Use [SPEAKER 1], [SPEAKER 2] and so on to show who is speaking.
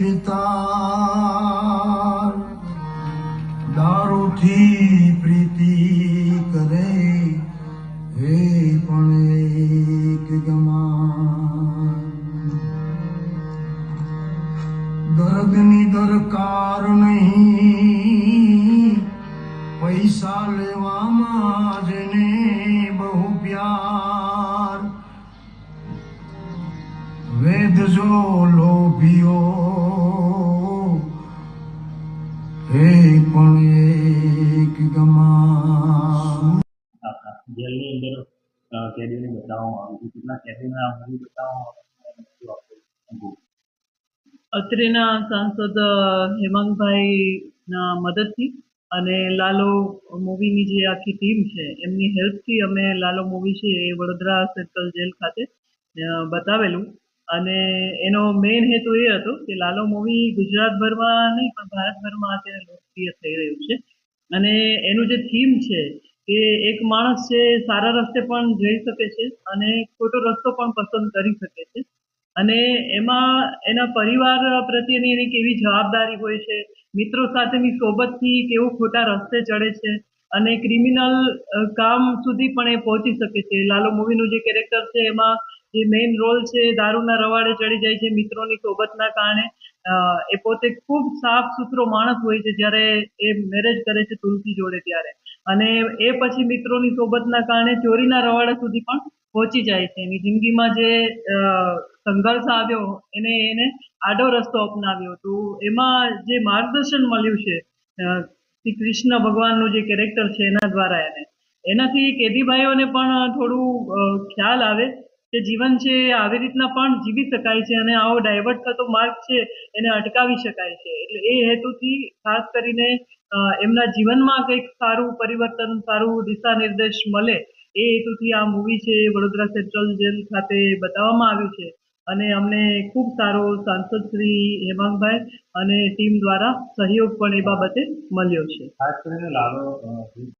[SPEAKER 1] તાર દારૂથી પ્રીતિ કરે. હે પણ એક ગમાન. દર્દની દરકાર નહીં પૈસા લેવામાં જેને વેદ જો લોભીઓ હે પણ એક ગમા
[SPEAKER 2] જેલની અંદર કેદીઓને બતાવવામાં આવ્યું છે કેટલા કેદીઓને આ મૂવી બતાવવામાં આવ્યું છે
[SPEAKER 3] અત્રેના સાંસદ અ, હેમાંગભાઈના મદદથી અને લાલો મૂવીની જે આખી ટીમ છે એમની હેલ્પથી અમે લાલો મૂવી છે એ વડોદરા સેન્ટ્રલ જેલ ખાતે બતાવેલું. અને એનો મેઇન હેતુ એ હતો કે લાલો મૂવી ગુજરાતભરમાં નહીં, પણ ભારતભરમાં અત્યારે લોકપ્રિય થઈ રહ્યું છે. અને એનું જે થીમ છે કે એક માણસ છે, સારા રસ્તે પણ જઈ શકે છે અને ખોટો રસ્તો પણ પસંદ કરી શકે છે. અને એમાં એના પરિવાર પ્રત્યેની એની કેવી જવાબદારી હોય છે, મિત્રો સાથેની સોબતથી કેવું ખોટા રસ્તે ચડે છે અને ક્રિમિનલ કામ સુધી પણ એ પહોંચી શકે છે. લાલો મૂવીનું જે કેરેક્ટર છે, એમાં જે મેઇન રોલ છે, દારૂના રવાડે ચડી જાય છે મિત્રોની સોબતના કારણે. એ પોતે ખૂબ સાફ સુથરો માણસ હોય છે જ્યારે એ મેરેજ કરે છે તુલસી જોડે ત્યારે. અને એ પછી મિત્રોની સોબતના કારણે ચોરીના રવાડા સુધી પણ પહોંચી જાય છે. એની જિંદગીમાં જે સંઘર્ષ આવ્યો, એને એને આડો રસ્તો અપનાવ્યો. તો એમાં જે માર્ગદર્શન મળ્યું છે શ્રી કૃષ્ણ ભગવાનનું જે કેરેક્ટર છે એના દ્વારા એને. એનાથી કેદીભાઈઓને પણ થોડું ખ્યાલ આવે કે જીવન છે આવી રીતના પણ જીવી શકાય છે અને આવો ડાયવર્ટ થતો માર્ગ છે એને અટકાવી શકાય છે. એટલે એ હેતુથી ખાસ કરીને એમના જીવનમાં કંઈક સારું પરિવર્તન, સારું દિશા નિર્દેશ મળે એ હેતુથી આ મૂવી છે વડોદરા સેન્ટ્રલ જેલ ખાતે બતાવવામાં આવ્યું છે. અને અમને ખૂબ સારો સાંસદ શ્રી હેમાંગભાઈ અને ટીમ દ્વારા સહયોગ પણ એ બાબતે મળ્યો છે.
[SPEAKER 2] ખાસ કરીને લાલો